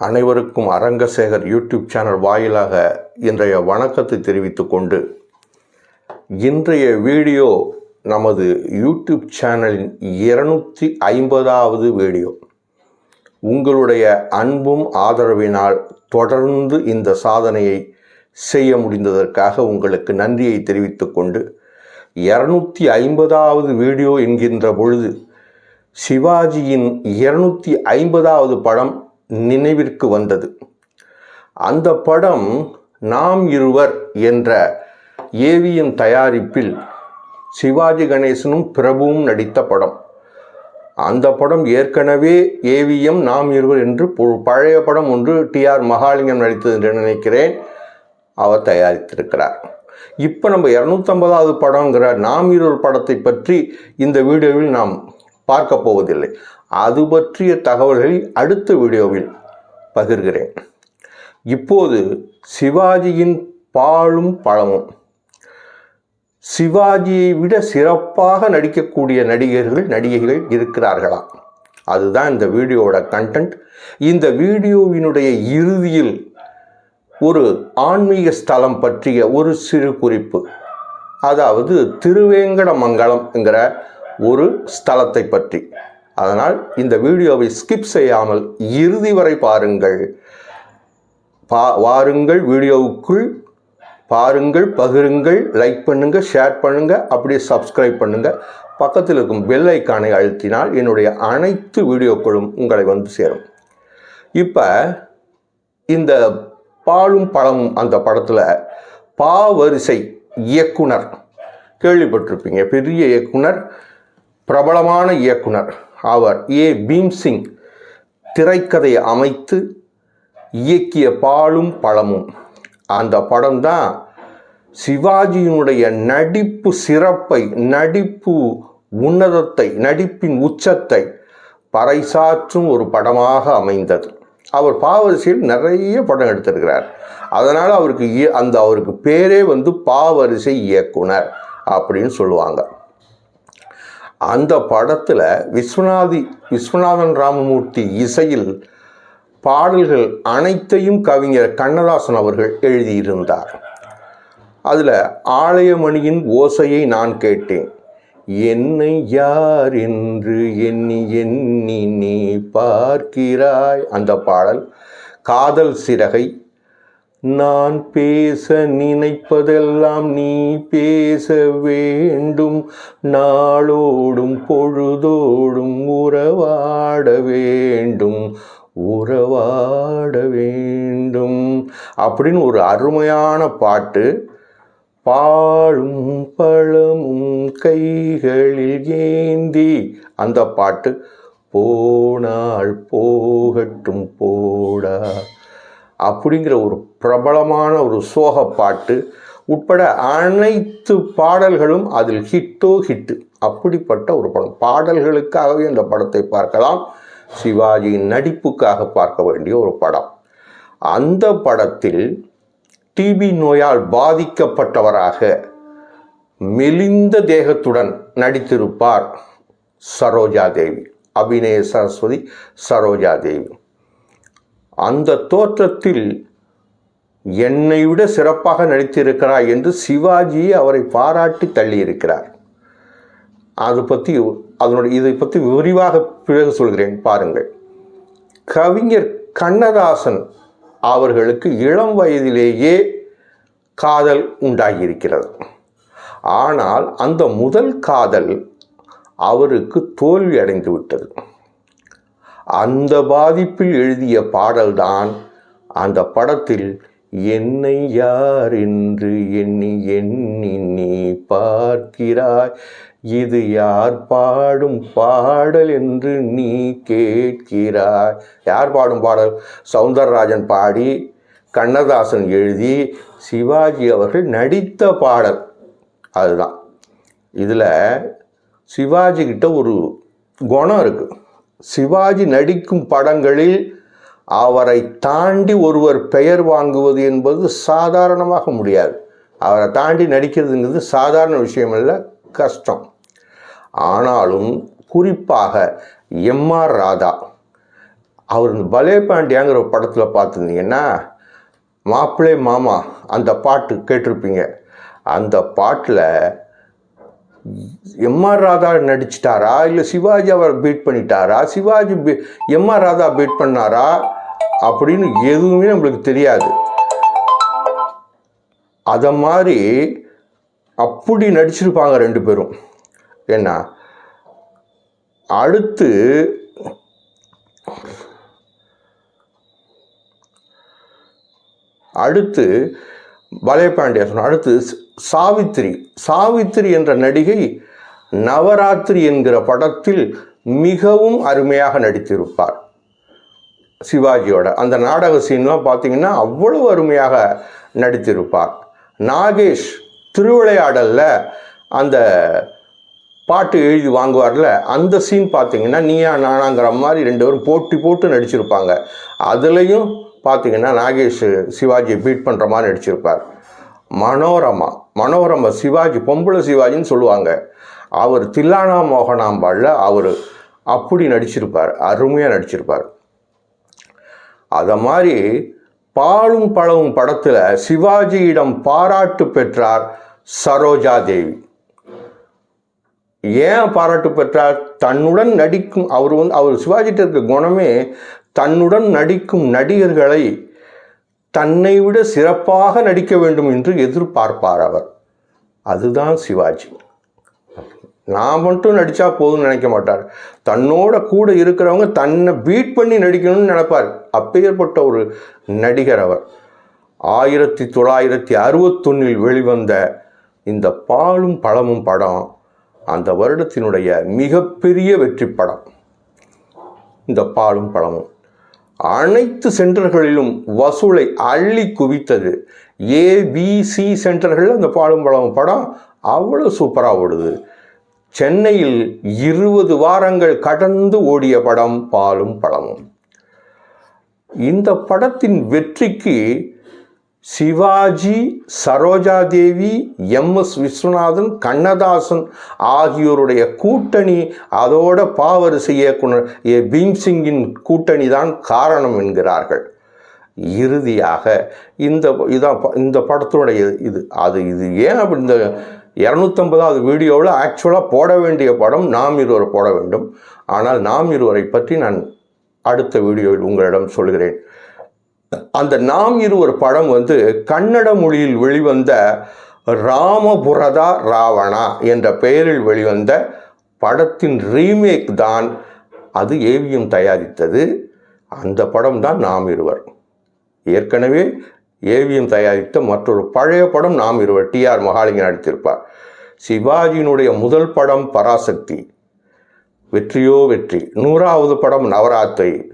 அனைவருக்கும் Arangasekar YouTube channel வாயிலாக இன்றைய வணக்கத்தை தெரிவித்துக் கொண்டு இன்றைய வீடியோ நமது யூடியூப் சேனலின் இருநூற்றி ஐம்பதாவது வீடியோ. உங்களுடைய அன்பும் ஆதரவினால் தொடர்ந்து இந்த சாதனையை செய்ய முடிந்ததற்காக உங்களுக்கு நன்றியை தெரிவித்துக் கொண்டு ஐம்பதாவது வீடியோ என்கின்ற பொழுது சிவாஜியின் இருநூற்றி ஐம்பதாவது படம் நினைவிற்கு வந்தது. அந்த படம் நாம் இருவர் என்ற ஏவிஎம் தயாரிப்பில் சிவாஜி கணேசனும் பிரபுவும் நடித்த படம். அந்த படம் ஏற்கனவே ஏவிஎம் நாம் இருவர் என்று பழைய படம் ஒன்று டிஆர் மகாலிங்கம் நடித்தது என்று நினைக்கிறேன். அவர் தயாரித்திருக்கிறார். இப்போ நம்ம இரநூத்தம்பதாவது படங்கிற நாம் இருவர் படத்தை பற்றி இந்த வீடியோவில் நாம் பார்க்க போவதில்லை. அது பற்றிய தகவல்களை அடுத்த வீடியோவில் பகிர்கிறேன். இப்போது சிவாஜியின் பாலும் பழமும். சிவாஜியை விட சிறப்பாக நடிக்கக்கூடிய நடிகர்கள் நடிகைகள் இருக்கிறார்களா? அதுதான் இந்த வீடியோவோட கண்டென்ட் இந்த வீடியோவினுடைய இறுதியில் ஒரு ஆன்மீக ஸ்தலம் பற்றிய ஒரு சிறு குறிப்பு. அதாவது திருவேங்கடமங்கலம் என்கிற ஒரு ஸ்தலத்தை பற்றி. அதனால் இந்த வீடியோவை ஸ்கிப் செய்யாமல் இறுதி வரை பாருங்கள். பா வாருங்கள் வீடியோவுக்குள் பாருங்கள் பகிருங்கள் லைக் பண்ணுங்கள் ஷேர் பண்ணுங்கள் அப்படியே சப்ஸ்கிரைப் பண்ணுங்கள் பக்கத்தில் இருக்கும் பெல் ஐக்கானை அழுத்தினால் என்னுடைய அனைத்து வீடியோக்களும் உங்களை வந்து சேரும். இப்போ இந்த பாலும் பழமும் அந்த படத்தில் பாவரிசை இயக்குனர் கேள்விப்பட்டிருப்பீங்க பெரிய இயக்குனர் பிரபலமான இயக்குனர். அவர் ஏ. பீம்சிங் திரைக்கதையை அமைத்து இயக்கிய பாலும் பழமும். அந்த படம் தான் சிவாஜியினுடைய நடிப்பு சிறப்பை நடிப்பு உன்னதத்தை நடிப்பின் உச்சத்தை பறைசாற்றும் ஒரு படமாக அமைந்தது. அவர் பாவரிசையில் நிறைய படம் எடுத்திருக்கிறார். அதனால் அவருக்கு இய- அந்த அவருக்கு பேரே வந்து பாவரிசை இயக்குனர் அப்படின்னு சொல்லுவாங்க. அந்த படத்தில் விஸ்வநாதி விஸ்வநாதன் ராமமூர்த்தி இசையில் பாடல்கள் அனைத்தையும் கவிஞர் கண்ணதாசன் அவர்கள் எழுதியிருந்தார். அதில் ஆலயமணியின் ஓசையை நான் கேட்டேன். என்னை யார் என்று எண்ணி எண்ணி நீ பார்க்கிறாய்? அந்த பாடல் காதல் சிறகை நான் பேச நினைப்பதெல்லாம் நீ பேச வேண்டும். நாளோடும் பொழுதோடும் உறவாட வேண்டும். உறவாட வேண்டும். அப்படின்னு ஒரு அருமையான பாட்டு. பாழும் பழமும் கைகளில் ஏந்தி அந்த பாட்டு. போனால் போகட்டும் போடா. அப்படிங்கிற ஒரு பிரபலமான ஒரு சோக பாட்டு உட்பட அனைத்து பாடல்களும் அதில் ஹிட்டோ ஹிட்டு. அப்படிப்பட்ட ஒரு படம். பாடல்களுக்காகவே அந்த படத்தை பார்க்கலாம். சிவாஜியின் நடிப்புக்காக பார்க்க வேண்டிய ஒரு படம். அந்த படத்தில் டிபி நோயால் பாதிக்கப்பட்டவராக மெலிந்த தேகத்துடன் நடித்திருப்பார் சரோஜா தேவி அபிநய சரஸ்வதி சரோஜா தேவி அந்த தோற்றத்தில் என்னை விட சிறப்பாக நடித்திருக்கிறார் என்று சிவாஜி அவரை பாராட்டி தள்ளியிருக்கிறார். அது பற்றி அதனுடைய இதை பற்றி விரிவாக பிறகு சொல்கிறேன் பாருங்கள். கவிஞர் கண்ணதாசன் அவர்களுக்கு இளம் வயதிலேயே காதல் உண்டாகியிருக்கிறது. ஆனால் அந்த முதல் காதல் அவருக்கு தோல்வி அடைந்து விட்டது. அந்த பாதிப்பில் எழுதிய பாடல்தான் அந்த படத்தில் என்னை யார் என்று எண்ணி எண்ணி நீ பார்க்கிறாய். இது யார் பாடும் பாடல் என்று நீ கேட்கிறாய். யார் பாடும் பாடல்? சவுந்தரராஜன் பாடி கண்ணதாசன் எழுதி சிவாஜி அவர்கள் நடித்த பாடல். அதுதான். இதில் சிவாஜி கிட்ட ஒரு குணம் இருக்குது சிவாஜி நடிக்கும் படங்களில் அவரை தாண்டி ஒருவர் பெயர் வாங்குவது என்பது சாதாரணமாக முடியாது. அவரை தாண்டி நடிக்கிறதுங்கிறது சாதாரண விஷயம் அல்ல கஷ்டம். ஆனாலும் குறிப்பாக எம்ஆர் ராதா அவர் இந்த பலே பாண்டியாங்கிற படத்தில் பார்த்துருந்தீங்கன்னா மாப்பிள்ளை மாமா அந்த பாட்டு கேட்டிருப்பீங்க. அந்த பாட்டில் எம்ஆர் ராதா நடிச்சிட்டாரா? இல்லை சிவாஜி அவர் பீட் பண்ணிட்டாரா? சிவாஜி பீ எம்ஆர் ராதா பீட் பண்ணாரா? அப்படின்னு எதுவுமே நம்மளுக்கு தெரியாது. அதை மாதிரி அப்படி நடிச்சிருப்பாங்க ரெண்டு பேரும். என்ன அடுத்து அடுத்து பலேபாண்டியா சொன்ன அடுத்து சாவித்திரி. சாவித்திரி என்ற நடிகை நவராத்திரி என்கிற படத்தில் மிகவும் அருமையாக நடித்திருப்பார். சிவாஜியோட. அந்த நாடக சீன்லாம் பார்த்தீங்கன்னா அவ்வளவு அருமையாக நடித்திருப்பார் நாகேஷ் திருவிளையாடலில் அந்த பாட்டு எழுதி வாங்குவார்ல அந்த சீன் பார்த்தீங்கன்னா நீயா நானாங்கிற மாதிரி ரெண்டு பேரும் போட்டி போட்டு நடிச்சிருப்பாங்க. அதுலேயும் பார்த்தீங்கன்னா நாகேஷ் சிவாஜியை பீட் பண்ணுற மாதிரி நடிச்சிருப்பார். மனோரமா மனோரமா சிவாஜி பொம்பளை சிவாஜின்னு சொல்லுவாங்க. அவர் தில்லானா மோகனாம்பாளில் அவர் அப்படி நடிச்சிருப்பார் அருமையாக நடிச்சிருப்பார். அதை மாதிரி பாலும் பழவும் படத்தில் சிவாஜியிடம் பாராட்டு பெற்றார் சரோஜா தேவி. ஏன் பாராட்டு பெற்றார்? தன்னுடன் நடிக்கும் அவர் வந்து அவர் சிவாஜிட்ட இருக்க குணமே தன்னுடன் நடிக்கும் நடிகர்களை தன்னை விட சிறப்பாக நடிக்க வேண்டும் என்று எதிர்பார்ப்பார் அவர். அதுதான் சிவாஜி. நான் மட்டும் நடித்தா போதும்னு நினைக்க மாட்டார். தன்னோட கூட இருக்கிறவங்க தன்னை பீட் பண்ணி நடிக்கணும்னு நினைப்பார். அப்பேற்பட்ட ஒரு நடிகர் அவர். ஆயிரத்தி தொள்ளாயிரத்தி அறுபத்தொன்னில் வெளிவந்த இந்த பாலும் பழமும் படம் அந்த வருடத்தினுடைய மிகப்பெரிய வெற்றி படம். இந்த பாலும் பழமும். அனைத்து சென்டர்களிலும் வசூலை அள்ளி குவித்தது. ஏபிசி சென்டர்களில் அந்த பாலும் பழமும் படம் அவ்வளோ சூப்பராக ஓடுது. சென்னையில் இருபது வாரங்கள் கடந்து ஓடிய படம் பாலும் பழமும். இந்த படத்தின் வெற்றிக்கு சிவாஜி சரோஜா தேவி எம் எஸ் விஸ்வநாதன் கண்ணதாசன் ஆகியோருடைய கூட்டணி அதோட பாவரிசை இயக்குனர் ஏ பீம்சிங்கின் கூட்டணி தான் காரணம் என்கிறார்கள். இறுதியாக இந்த இதான் ப- இந்த படத்துடைய இது அது இது ஏன் அப்படி இந்த இரநூத்தம்பதாவது வீடியோவில் ஆக்சுவலாக போட வேண்டிய படம் நாம் இருவரை போட வேண்டும். ஆனால் நாம் இருவரை பற்றி நான் அடுத்த வீடியோவில் உங்களிடம் சொல்கிறேன். அந்த நாம் இருவர் படம் வந்து கன்னட மொழியில் வெளிவந்த ராமபுரதா ராவணா என்ற பெயரில் வெளிவந்த படத்தின் ரீமேக் தான் அது ஏவிஎம் தயாரித்தது. அந்த படம் தான் நாம் இருவர். ஏற்கனவே ஏவிஎம் தயாரித்த மற்றொரு பழைய படம் நாம் இருவர் டிஆர் மகாலிங்க நடித்திருப்பார். சிவாஜியினுடைய முதல் படம் பராசக்தி. வெற்றியோ வெற்றி. நூறாவது படம் நவராத்திரி.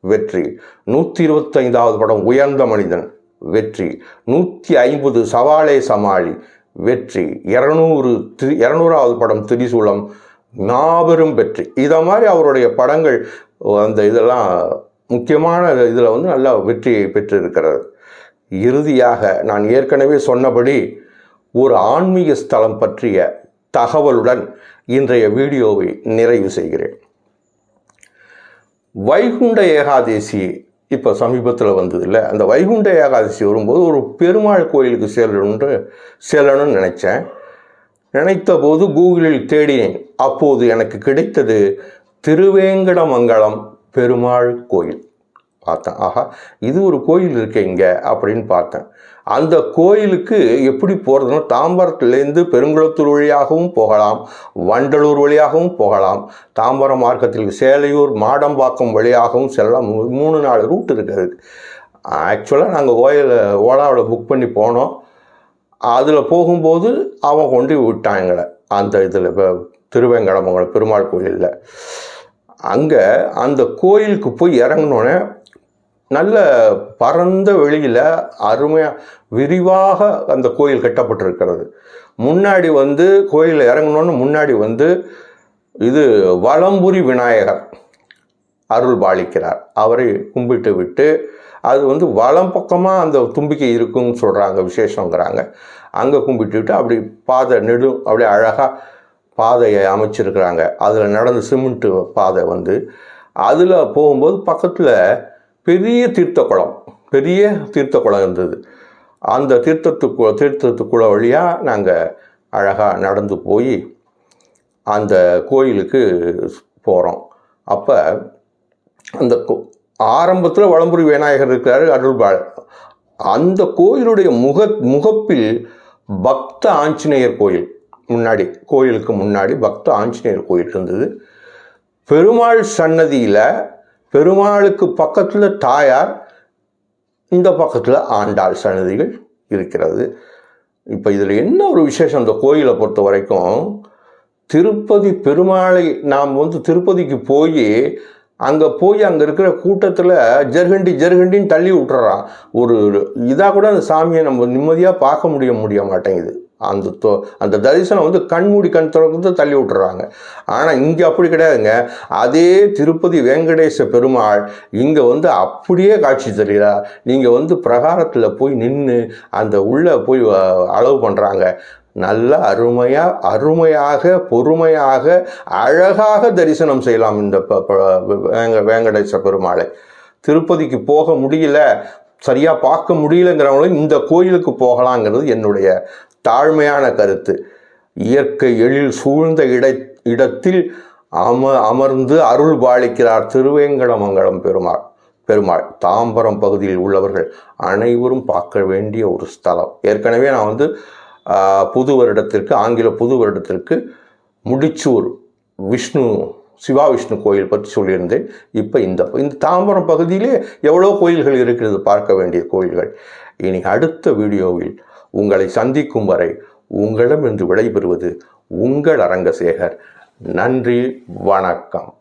வெற்றி. நூற்றி இருபத்தைந்தாவது படம் உயர்ந்த மனிதன். வெற்றி. நூற்றி ஐம்பது சவாலே சமாளி. வெற்றி. இரநூறு திரு இரநூறாவது படம் திரிசூலம். மாபெரும் வெற்றி. இதை மாதிரி அவருடைய படங்கள் அந்த இதெல்லாம் முக்கியமான இதில் வந்து நல்லா வெற்றியை பெற்றிருக்கிறது. இறுதியாக நான் ஏற்கனவே சொன்னபடி ஒரு ஆன்மீக ஸ்தலம் பற்றிய தகவலுடன் இன்றைய வீடியோவை நிறைவு செய்கிறேன். வைகுண்ட ஏகாதேசி இப்போ சமீபத்தில் வந்தது இல்லை அந்த வைகுண்ட ஏகாதசி வரும்போது ஒரு பெருமாள் கோயிலுக்கு செல்லணுன்று செல்லணும்னு நினச்சேன். நினைத்த போது கூகுளில் தேடினேன். அப்போது எனக்கு கிடைத்தது திருவேங்கடமங்கலம் பெருமாள் கோயில். பார்த்தேன். ஆஹா இது ஒரு கோயில் இருக்கு இங்கே அப்படின்னு பார்த்தேன். அந்த கோயிலுக்கு எப்படி போகிறதுனா தாம்பரத்துலேருந்து பெருங்குளத்தூர் வழியாகவும் போகலாம் வண்டலூர் வழியாகவும் போகலாம் தாம்பரம் மார்க்கத்தில் சேலையூர் மாடம்பாக்கம் வழியாகவும் செல்லலாம். மூணு நாலு ரூட் இருக்குது ஆக்சுவலாக நாங்கள் ஓயில் ஓலாவில் புக் பண்ணி போனோம். அதில் போகும்போது அவன் கொண்டு விட்டான் எங்களை அந்த இதில் இப்போ திருவேங்கடமங்கலம் பெருமாள் கோயிலில். அங்கே அந்த கோயிலுக்கு போய் இறங்கினோடனே நல்ல பரந்த வெளியில் அருமையாக விரிவாக அந்த கோயில் கட்டப்பட்டிருக்கிறது. முன்னாடி வந்து கோயில் இறங்கணுன்னு முன்னாடி வந்து இது வளம்புரி விநாயகர் அருள் பாலிக்கிறார். அவரை கும்பிட்டு விட்டு அது வந்து வளம் பக்கமாக அந்த தும்பிக்கை இருக்குன்னு சொல்கிறாங்க விசேஷங்கிறாங்க. அங்கே கும்பிட்டுட்டு அப்படி பாதை நெடு அப்படியே அழகாக பாதையை அமைச்சிருக்கிறாங்க. அதில் நடந்த சிமெண்ட்டு பாதை வந்து. அதில் போகும்போது பக்கத்தில் பெரிய தீர்த்த குளம் பெரிய தீர்த்த குளம் இருந்தது. அந்த தீர்த்தத்துக்கு தீர்த்தத்துக்குள்ள வழியாக நாங்கள் அழகாக நடந்து போய் அந்த கோயிலுக்கு போகிறோம் அப்போ அந்த ஆரம்பத்தில் வளம்புரி விநாயகர் இருக்கிறாரு அருள்பாள் அந்த கோயிலுடைய முக முகப்பில் பக்த ஆஞ்சநேயர் கோயில் முன்னாடி கோயிலுக்கு முன்னாடி பக்த ஆஞ்சநேயர் கோயில் இருந்தது. பெருமாள் சன்னதியில் பெருமாளுக்கு பக்கத்தில் தாயார் இந்த பக்கத்தில் ஆண்டாள் சன்னதிகள் இருக்கிறது. இப்போ இதில் என்ன ஒரு விசேஷம் இந்த கோயிலை பொறுத்த வரைக்கும்? திருப்பதி பெருமாளை நாம் வந்து திருப்பதிக்கு போய் அங்கே போய் அங்கே இருக்கிற கூட்டத்தில் ஜெர்கண்டி ஜெர்கண்டின்னு தள்ளி விட்டுறான். ஒரு இதாக கூட அந்த சாமியை நம்ம நிம்மதியாக பார்க்க முடிய முடிய மாட்டேங்குது. அந்த தொ அந்த தரிசனம் வந்து கண்மூடி கண் திறந்து தள்ளி விட்டுறாங்க. ஆனால் இங்கே அப்படி கிடையாதுங்க. அதே திருப்பதி வெங்கடேச பெருமாள் இங்கே வந்து அப்படியே காட்சி தெரியுதா நீங்கள் வந்து பிரகாரத்தில் போய் நின்று அந்த உள்ளே போய் அளவு பண்ணுறாங்க நல்ல அருமையாக அருமையாக பொறுமையாக அழகாக தரிசனம் செய்யலாம் இந்த ப- ப- வேங்க வேங்கடேச பெருமாளை. திருப்பதிக்கு போக முடியல. சரியாக பார்க்க முடியலங்கிறவங்களும் இந்த கோயிலுக்கு போகலாங்கிறது என்னுடைய தாழ்மையான கருத்து. இயற்கை எழில் சூழ்ந்த இட இடத்தில் அம அமர்ந்து அருள் பாலிக்கிறார் திருவேங்கடமங்கலம் பெருமாள் பெருமாள். தாம்பரம் பகுதியில் உள்ளவர்கள் அனைவரும் பார்க்க வேண்டிய ஒரு ஸ்தலம். ஏற்கனவே நான் வந்து புது வருடத்திற்கு ஆங்கில புது வருடத்திற்கு முடிச்சூர் விஷ்ணு சிவா விஷ்ணு கோயில் பற்றி சொல்லியிருந்தேன். இப்போ இந்த இந்த தாம்பரம் பகுதியிலே எவ்வளோ கோயில்கள் இருக்கிறது பார்க்க வேண்டிய கோயில்கள். இனி அடுத்த வீடியோவில் உங்களை சந்திக்கும் வரை உங்களிடம் இன்று விடைபெறுவது உங்கள் அரங்கசேகர். நன்றி வணக்கம்.